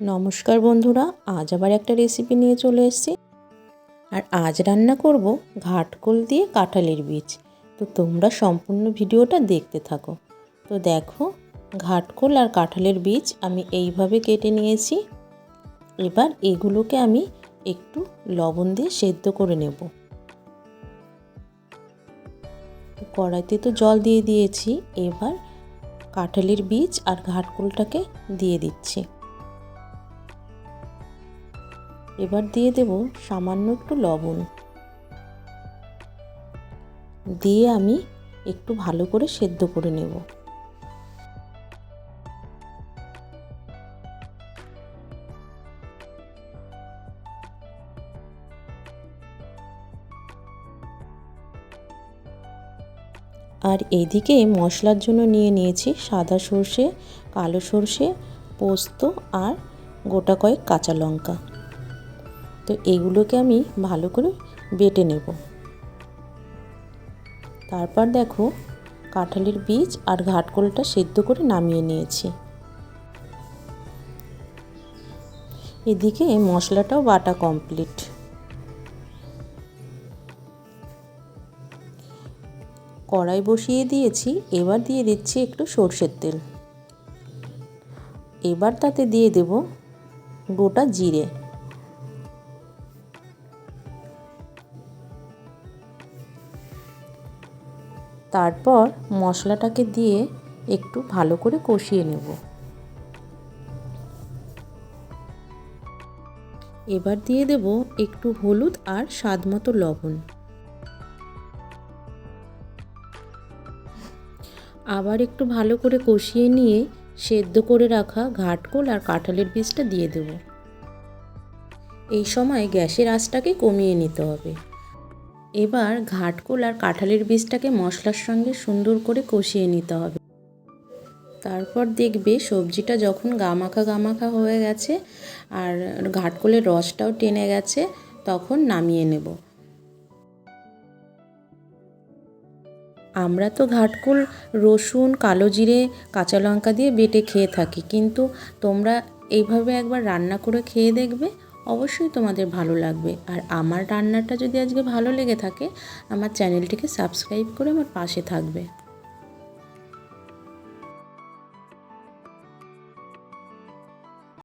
নমস্কার বন্ধুরা, আজ আবার একটা রেসিপি নিয়ে চলে এসেছি। আর আজ রান্না করব ঘাটকোল দিয়ে কাঁঠালের বীজ। তো তোমরা সম্পূর্ণ ভিডিওটা দেখতে থাকো। তো দেখো ঘাটকোল আর কাঁঠালের বীজ আমি এইভাবে কেটে নিয়েছি। এবার এগুলোকে আমি একটু লবণ দিয়ে সেদ্ধ করে নেব। কড়াইতে তো জল দিয়ে দিয়েছি, এবার কাঁঠালের বীজ আর ঘাটকোলটাকে দিয়ে দিচ্ছি। এবার দিয়ে দেব সামান্য একটু লবণ। দিয়ে আমি একটু ভালো করে সেদ্ধ করে নেব। আর এদিকে মশলার জন্য নিয়ে নিয়েছি সাদা সর্ষে, কালো সর্ষে, পোস্ত আর গোটা কয়েক কাঁচা লঙ্কা। তো এগুলোকে আমি ভালো করে বেটে নেব। তারপর দেখো কাঁঠালের বীজ আর ঘাটকোলটা সেদ্ধ করে নামিয়ে নিয়েছি। এদিকে মশলাটাও বাটা কমপ্লিট। কড়াই বসিয়ে দিয়েছি, এবার দিয়ে দিচ্ছি একটু সর্ষের তেল। এবার তাতে দিয়ে দেব গোটা জিরে। তারপর মশলাটাকে দিয়ে একটু ভালো করে কষিয়ে নেব। এবার দিয়ে দেব একটু হলুদ আর স্বাদ মতো লবণ। আবার একটু ভালো করে কষিয়ে নিয়ে সেদ্ধ করে রাখা ঘাটকোল আর কাঁঠালের বীজটা দিয়ে দেব। এই সময় গ্যাসের আঁচটাকে কমিয়ে নিতে হবে। এবার ঘাটকোল আর কাঁঠালের বীজটাকে মশলার সঙ্গে সুন্দর করে কষিয়ে নিতে হবে। তারপর দেখবে সবজিটা যখন গামাখা গামাখা হয়ে গেছে আর ঘাটকোলের রসটাও টেনে গেছে, তখন নামিয়ে নেব। আমরা তো ঘাটকুল, রসুন, কালো জিরে, কাঁচা লঙ্কা দিয়ে বেটে খেয়ে থাকি, কিন্তু তোমরা এইভাবে একবার রান্না করে খেয়ে দেখবে অবশ্যই তোমাদের ভালো লাগবে। আর আমার রান্নাটা যদি আজকে ভালো লেগে থাকে, আমার চ্যানেলটিকে সাবস্ক্রাইব করে আমার পাশে থাকবে।